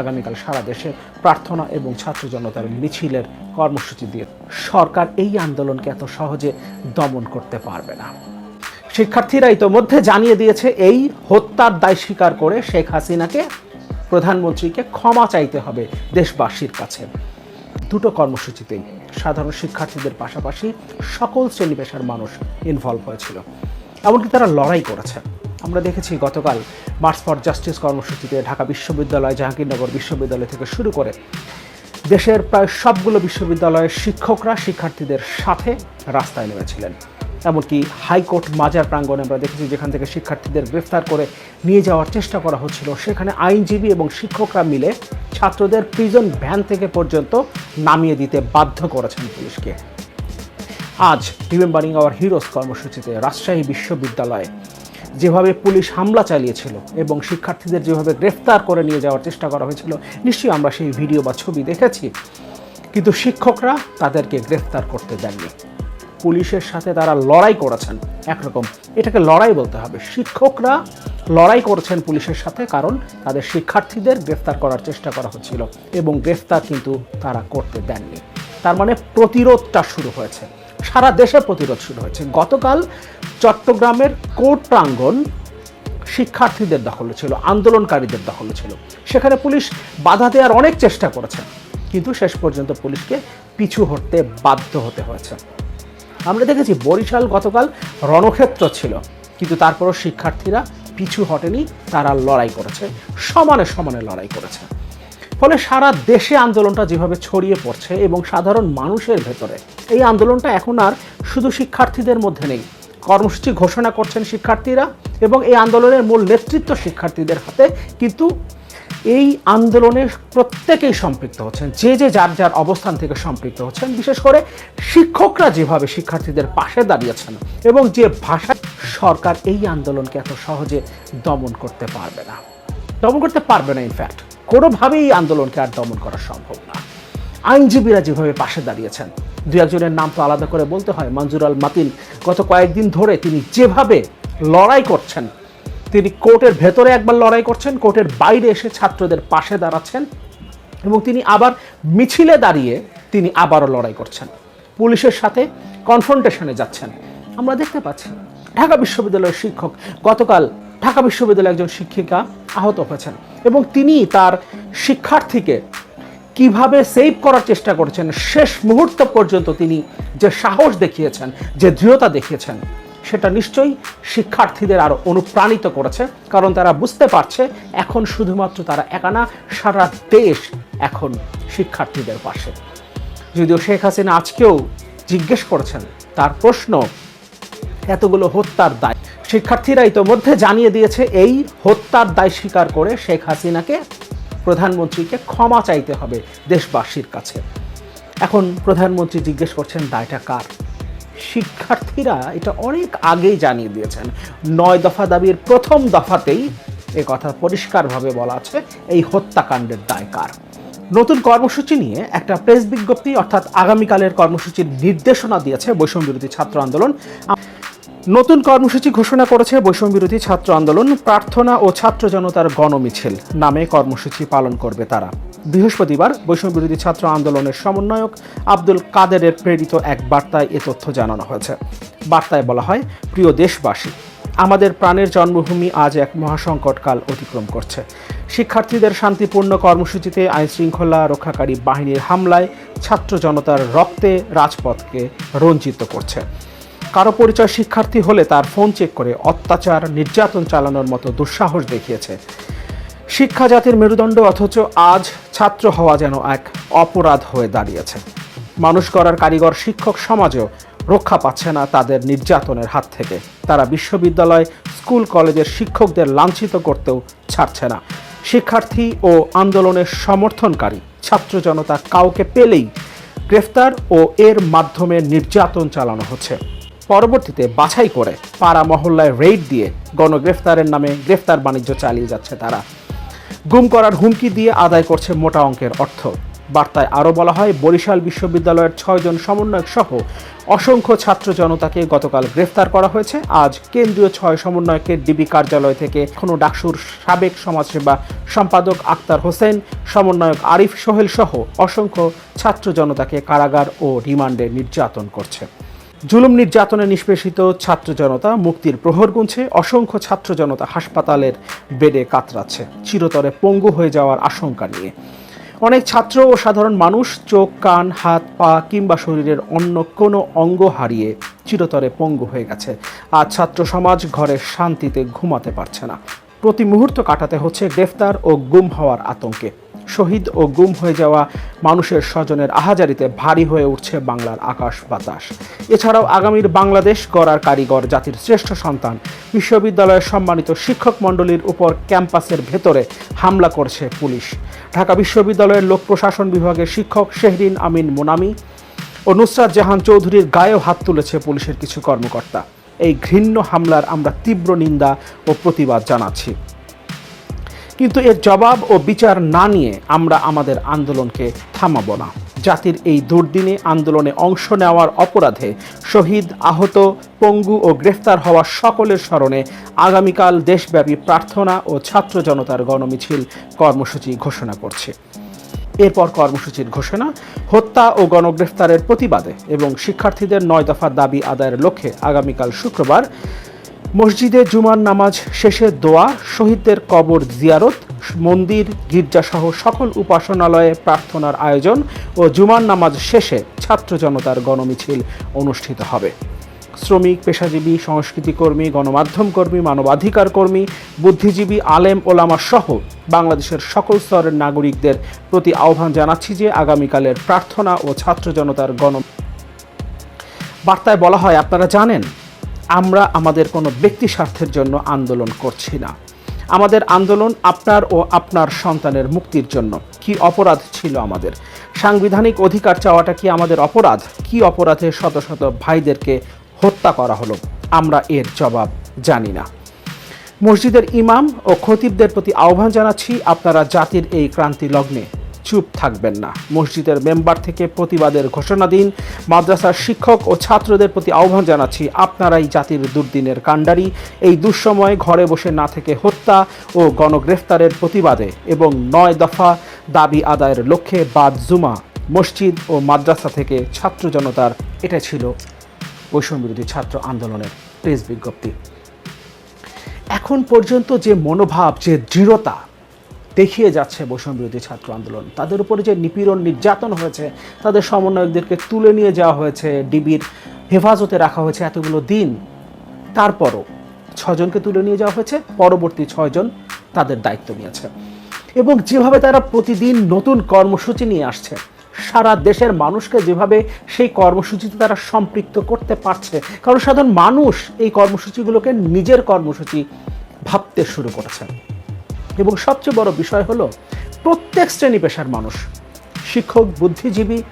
আগামীকাল সারা দেশে প্রার্থনা এবং ছাত্র জনতার মিছিলের কর্মসূচি দিয়ে সরকার এই আন্দোলনকে এত সহজে দমন করতে পারবে না। শিক্ষার্থীরা ইতোমধ্যে জানিয়ে দিয়েছে, এই হত্যার দায় স্বীকার করে শেখ হাসিনাকে প্রধানমন্ত্রীকে ক্ষমা চাইতে হবে দেশবাসীর কাছে। দুটো কর্মসূচিতেই সাধারণ শিক্ষার্থীদের পাশাপাশি সকল শ্রেণি পেশার মানুষ ইনভলভ হয়েছিল। এমনকি তারা লড়াই করেছে। আমরা দেখেছি গতকাল মার্চ ফর জাস্টিস কর্মসূচিতে ঢাকা বিশ্ববিদ্যালয়, জাহাঙ্গীরনগর বিশ্ববিদ্যালয় থেকে শুরু করে দেশের প্রায় সবগুলো বিশ্ববিদ্যালয়ের শিক্ষকরা শিক্ষার্থীদের সাথে রাস্তায় নেমেছিলেন। এমনকি হাইকোর্ট মাজার প্রাঙ্গণে আমরা দেখেছি যেখান থেকে শিক্ষার্থীদের গ্রেফতার করে নিয়ে যাওয়ার চেষ্টা করা হচ্ছিল, সেখানে আইনজীবী এবং শিক্ষকরা মিলে ছাত্রদের প্রিজন ভ্যান থেকে পর্যন্ত নামিয়ে দিতে বাধ্য করেছেন পুলিশকে। আজ রিমেম্বারিং আওয়ার হিরোস কর্মসূচিতে রাজশাহী বিশ্ববিদ্যালয়ে। যেভাবে পুলিশ হামলা চালিয়েছিল এবং শিক্ষার্থীদের যেভাবে গ্রেফতার করে নিয়ে যাওয়ার চেষ্টা করা হয়েছিল, নিশ্চয়ই আমরা সেই ভিডিও বা ছবি দেখেছি। কিন্তু শিক্ষকরা তাদেরকে গ্রেফতার করতে দেননি। পুলিশের সাথে তারা লড়াই করেছেন। একরকম এটাকে লড়াই বলতে হবে। শিক্ষকরা লড়াই করেছেন পুলিশের সাথে কারণ তাদের শিক্ষার্থীদের গ্রেফতার করার চেষ্টা করা হচ্ছিল এবং গ্রেফতার কিন্তু তারা করতে দেননি। তার মানে প্রতিরোধটা শুরু হয়েছে। সারা দেশে প্রতিরোধ শুরু হয়েছে। গতকাল চট্টগ্রামের কোর্ট প্রাঙ্গণ শিক্ষার্থীদের দখলে ছিল, আন্দোলনকারীদের দখলে ছিল। সেখানে পুলিশ বাধা দেওয়ার অনেক চেষ্টা করেছে, কিন্তু শেষ পর্যন্ত পুলিশকে পিছু হটতে বাধ্য হতে হয়েছে। আমরা দেখেছি বরিশাল গতকাল রণক্ষেত্র ছিল, কিন্তু তারপরও শিক্ষার্থীরা পিছু হটেনি, তারা লড়াই করেছে, সমানে সমানে লড়াই করেছে। ফলে সারা দেশে আন্দোলনটা যেভাবে ছড়িয়ে পড়ছে এবং সাধারণ মানুষের ভেতরে, এই আন্দোলনটা এখন আর শুধু শিক্ষার্থীদের মধ্যে নেই। কর্মসূচি ঘোষণা করছেন শিক্ষার্থীরা এবং এই আন্দোলনের মূল নেতৃত্ব শিক্ষার্থীদের হাতে। কিন্তু এই আন্দোলনে প্রত্যেকেই সম্পৃক্ত হচ্ছেন, যে যে যার যার অবস্থান থেকে সম্পৃক্ত হচ্ছেন। বিশেষ করে শিক্ষকরা যেভাবে শিক্ষার্থীদের পাশে দাঁড়িয়েছেন এবং যে ভাষায় সরকার এই আন্দোলনকে এত সহজে দমন করতে পারবে না। দমন করতে পারবে না ইনফ্যাক্ট কোনোভাবেই আন্দোলনকে আর দমন করা সম্ভব না। আইনজীবীরা যেভাবে পাশে দাঁড়িয়েছেন, দু একজনের নাম তো আলাদা করে বলতে হয় মঞ্জুর আল মাতিন গত কয়েকদিন ধরে তিনি যেভাবে লড়াই করছেন, তিনি কোর্টের ভেতরে একবার লড়াই করছেন, কোর্টের বাইরে এসে ছাত্রদের পাশে দাঁড়াচ্ছেন এবং তিনি আবার মিছিলে দাঁড়িয়ে তিনি আবারও লড়াই করছেন। পুলিশের সাথে কনফ্রন্টেশনে যাচ্ছেন। আমরা দেখতে পাচ্ছি, ঢাকা বিশ্ববিদ্যালয়ের শিক্ষক গতকাল ঢাকা বিশ্ববিদ্যালয়ের একজন শিক্ষিকা আহত হয়েছেন এবং তিনি তার শিক্ষার্থীকে কীভাবে সেভ করার চেষ্টা করেছেন, শেষ মুহূর্ত পর্যন্ত তিনি যে সাহস দেখিয়েছেন, যে দৃঢ়তা দেখিয়েছেন, সেটা নিশ্চয়ই শিক্ষার্থীদের আরও অনুপ্রাণিত করেছে, কারণ তারা বুঝতে পারছে এখন শুধুমাত্র তারা একানা সারা দেশ এখন শিক্ষার্থীদের পাশে। যদিও শেখ হাসিনা আজকেও জিজ্ঞেস করেছেন, তার প্রশ্ন এতগুলো হত্যার দায়। শিক্ষার্থীরা ইতোমধ্যে জানিয়ে দিয়েছে, এই হত্যার দায় স্বীকার করে শেখ হাসিনাকে প্রধানমন্ত্রীকে ক্ষমা চাইতে হবে দেশবাসীর কাছে। এখন প্রধানমন্ত্রী জিজ্ঞেস করছেন, দায়টা কার? শিক্ষার্থীরা এটা অনেক আগেই জানিয়ে দিয়েছেন। নয় দফা দাবির প্রথম দফাতেই এ কথা পরিষ্কারভাবে বলা আছে, এই হত্যাকাণ্ডের দায় কার? নতুন কর্মসূচি নিয়ে একটা প্রেস বিজ্ঞপ্তি, অর্থাৎ আগামীকালের কর্মসূচির নির্দেশনা দিয়েছে বৈষম্য বিরোধী ছাত্র আন্দোলন। নতুন কর্মসূচি ঘোষণা করেছে বৈষম্য বিরোধী ছাত্র আন্দোলন, প্রার্থনা ও ছাত্র জনতার গণমিছিল। নামে কর্মসূচি পালন করবে তারা। বৃহস্পতিবার বৈষম্য বিরোধী ছাত্র আন্দোলনের সমন্বয়ক আব্দুল কাদেরের প্রেরিত এক বার্তায় এ তথ্য জানানো হয়েছে। বার্তায় বলা হয়, প্রিয় দেশবাসী, আমাদের প্রাণের জন্মভূমি আজ এক মহাসংকটকাল অতিক্রম করছে। শিক্ষার্থীদের শান্তিপূর্ণ কর্মসূচিতে আইনশৃঙ্খলা রক্ষাকারী বাহিনীর হামলায় ছাত্র জনতার রক্তে রাজপথকে রঞ্জিত করছে। কারও পরিচয় শিক্ষার্থী হলে তার ফোন চেক করে অত্যাচার, নির্যাতন চালানোর মতো দুঃসাহস দেখিয়েছে। শিক্ষা জাতির মেরুদণ্ড অথচ আজ ছাত্র হওয়া যেন এক অপরাধ হয়ে দাঁড়িয়েছে। মানুষ করার কারিগর শিক্ষক সমাজেও রক্ষা পাচ্ছে না তাদের নির্যাতনের হাত থেকে। তারা বিশ্ববিদ্যালয়, স্কুল, কলেজের শিক্ষকদের লাঞ্ছিত করতেও ছাড়ছে না। শিক্ষার্থী ও আন্দোলনের সমর্থনকারী ছাত্র জনতা কাউকে পেলেই গ্রেফতার ও এর মাধ্যমে নির্যাতন চালানো হচ্ছে। পরবর্তীতে বাছাই করে পাড়া মহল্লায় রেড দিয়ে গণগ্রেফতারের নামে গ্রেফতার বাণিজ্য চালিয়ে যাচ্ছে তারা। গুম করার হুমকি দিয়ে আদায় করছে মোটা অঙ্কের অর্থ। বার্তায় আরও বলা হয়, বরিশাল বিশ্ববিদ্যালয়ের ছয়জন সমন্বয়ক সহ অসংখ্য ছাত্র জনতাকে গতকাল গ্রেফতার করা হয়েছে। আজ কেন্দ্রীয় ছয় সমন্বয়কের ডিবি কার্যালয় থেকে কোনো ডাকসুর সাবেক সমাজসেবা সম্পাদক আক্তার হোসেন, সমন্বয়ক আরিফ সোহেল সহ অসংখ্য ছাত্র জনতাকে কারাগার ও রিমান্ডে নির্যাতন করছে। জুলুম নির্যাতনে নিষ্পেষিত ছাত্র জনতা মুক্তির প্রহর গুনছে। অসংখ্য ছাত্র জনতা হাসপাতালের বেডে কাতরাচ্ছে। চিরতরে পঙ্গু হয়ে যাওয়ার আশঙ্কা নিয়ে। অনেক ছাত্র ও সাধারণ মানুষ চোখ, কান, হাত, পা কিংবা শরীরের অন্য কোনো অঙ্গ হারিয়ে চিরতরে পঙ্গু হয়ে গেছে। আর ছাত্র সমাজ ঘরে শান্তিতে ঘুমাতে পারছে না। প্রতি মুহূর্ত কাটাতে হচ্ছে গ্রেফতার ও গুম হওয়ার আতঙ্কে। শহীদ ও গুম হয়ে যাওয়া মানুষের স্বজনের আহাজারিতে ভারী হয়ে উঠছে বাংলার আকাশ বাতাস। এছাড়াও আগামীর বাংলাদেশ গড়ার কারিগর, জাতির শ্রেষ্ঠ সন্তান, বিশ্ববিদ্যালয়ের সম্মানিত শিক্ষক মণ্ডলীর উপর ক্যাম্পাসের ভেতরে হামলা করছে পুলিশ। ঢাকা বিশ্ববিদ্যালয়ের লোক প্রশাসন বিভাগের শিক্ষক শেহরিন আমিন মোনামি ও নুসরাত জাহান চৌধুরীর গায়েও হাত তুলেছে পুলিশের কিছু কর্মকর্তা। এই ঘৃণ্য হামলার আমরা তীব্র নিন্দা ও প্রতিবাদ জানাচ্ছি। কিন্তু এর জবাব ও বিচার না নিয়ে আমরা আমাদের আন্দোলনকে থামাবো না। জাতির এই দুর্দিনে আন্দোলনে অংশ নেওয়ার অপরাধে শহীদ, আহত, পঙ্গু ও গ্রেফতার হওয়া সকলের স্মরণে আগামীকাল দেশব্যাপী প্রার্থনা ও ছাত্র জনতার গণমিছিল কর্মসূচি ঘোষণা করছে। এরপর কর্মসূচির ঘোষণা, হত্যা ও গণগ্রেফতারের প্রতিবাদে এবং শিক্ষার্থীদের নয় দফা দাবি আদায়ের লক্ষ্যে আগামীকাল শুক্রবার মসজিদে জুমার নামাজ শেষে দোয়া, শহীদদের কবর জিয়ারত, মন্দির, গির্জাসহ সকল উপাসনালয়ে প্রার্থনার আয়োজন ও জুমার নামাজ শেষে ছাত্র জনতার গণমিছিল অনুষ্ঠিত হবে। শ্রমিক, পেশাজীবী, সংস্কৃতি কর্মী, গণমাধ্যম কর্মী, মানবাধিকার কর্মী, বুদ্ধিজীবী, আলেম, ওলামা সহ বাংলাদেশের সকল স্তরের নাগরিকদের প্রতি আহ্বান জানাচ্ছি যে আগামীকালের প্রার্থনা ও ছাত্র জনতার গণ বার্তায় বলা হয়, আপনারা জানেন আমরা আমাদের কোনো ব্যক্তি স্বার্থের জন্য আন্দোলন করছি না। আমাদের আন্দোলন আপনার ও আপনার সন্তানের মুক্তির জন্য। কি অপরাধ ছিল আমাদের? সাংবিধানিক অধিকার চাওয়াটা কি আমাদের অপরাধ? কি অপরাধে শত শত ভাইদেরকে হত্যা করা হলো? আমরা এর জবাব জানি না। মসজিদের ইমাম ও খতিবদের প্রতি আহ্বান জানাচ্ছি, আপনারা জাতির এই ক্রান্তি লগ্নে চুপ থাকবেন না। মসজিদের মেম্বার থেকে প্রতিবাদের ঘোষণা দিন। মাদ্রাসার শিক্ষক ও ছাত্রদের প্রতি আহ্বান জানাচ্ছি, আপনারাই জাতির দুর্দিনের কাণ্ডারি। এই দুঃসময়ে ঘরে বসে না থেকে হত্যা ও গণগ্রেফতারের প্রতিবাদে এবং নয় দফা দাবি আদায়ের লক্ষ্যে বাদ জুমা। মসজিদ ও মাদ্রাসা থেকে ছাত্র জনতার এটা ছিল বৈষম্যবিরোধী ছাত্র আন্দোলনের প্রেস বিজ্ঞপ্তি। এখন পর্যন্ত যে মনোভাব, যে দৃঢ়তা দেখিয়ে যাচ্ছে বৈষম্য বিরোধী ছাত্র আন্দোলন। তাদের উপরে যে নিপীড়ন নির্যাতন হয়েছে, তাদের সমন্বয়কদেরকে তুলে নিয়ে যাওয়া হয়েছে, ডিবির হেফাজতে রাখা হয়েছে এতগুলো দিন। তারপরও ছজনকে তুলে নিয়ে যাওয়া হয়েছে, পরবর্তী ছয়জন তাদের দায়িত্ব নিয়েছে। এবং যেভাবে তারা প্রতিদিন নতুন কর্মসূচি নিয়ে আসছে, সারা দেশের মানুষকে যেভাবে সেই কর্মসূচিতে তারা সম্পৃক্ত করতে পারছে, কারণ সাধারণ মানুষ এই কর্মসূচিগুলোকে নিজের কর্মসূচি ভাবতে শুরু করেছে। এবং সবচেয়ে বড় বিষয় হলো প্রত্যেক শ্রেণি পেশার মানুষ, শিক্ষক, বুদ্ধিজীবী,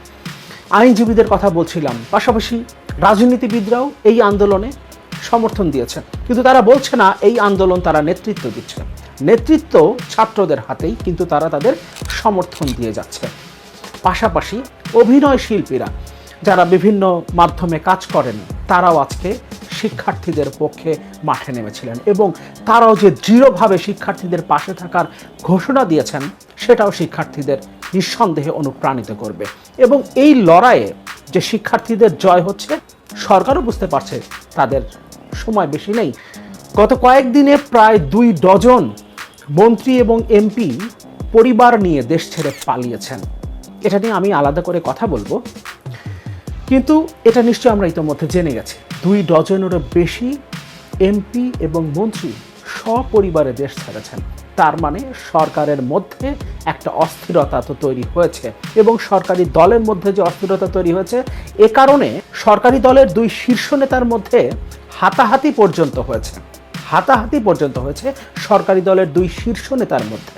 আইনজীবীদের কথা বলছিলাম, পাশাপাশি রাজনীতিবিদরাও এই আন্দোলনে সমর্থন দিয়েছেন। কিন্তু তারা বলছে না, এই আন্দোলন তারা নেতৃত্ব দিচ্ছে। নেতৃত্ব ছাত্রদের হাতেই, কিন্তু তারা তাদের সমর্থন দিয়ে যাচ্ছে। পাশাপাশি অভিনয় শিল্পীরা যারা বিভিন্ন মাধ্যমে কাজ করেন, তারাও আজকে শিক্ষার্থীদের পক্ষে মাঠে নেমেছিলেন এবং তারাও যে দৃঢ়ভাবে শিক্ষার্থীদের পাশে থাকার ঘোষণা দিয়েছেন, সেটাও শিক্ষার্থীদের নিঃসন্দেহে অনুপ্রাণিত করবে। এবং এই লড়াইয়ে যে শিক্ষার্থীদের জয় হচ্ছে, সরকারও বুঝতে পারছে তাদের সময় বেশি নেই। গত কয়েকদিনে প্রায় দুই ডজন মন্ত্রী এবং এমপি পরিবার নিয়ে দেশ ছেড়ে পালিয়েছেন। এটা নিয়ে আমি আলাদা করে কথা বলব। কিন্তু এটা নিশ্চয়ই আমরা ইতোমধ্যে জেনে গেছি। দুই ডজনেরও বেশি এমপি এবং মন্ত্রী সপরিবারে দেশ ছেড়েছেন। তার মানে সরকারের মধ্যে একটা অস্থিরতা তো তৈরি হয়েছে এবং সরকারি দলের মধ্যে যে অস্থিরতা তৈরি হয়েছে, এ কারণে সরকারি দলের দুই শীর্ষ নেতার মধ্যে হাতাহাতি পর্যন্ত হয়েছে। হাতাহাতি পর্যন্ত হয়েছে সরকারি দলের দুই শীর্ষ নেতার মধ্যে।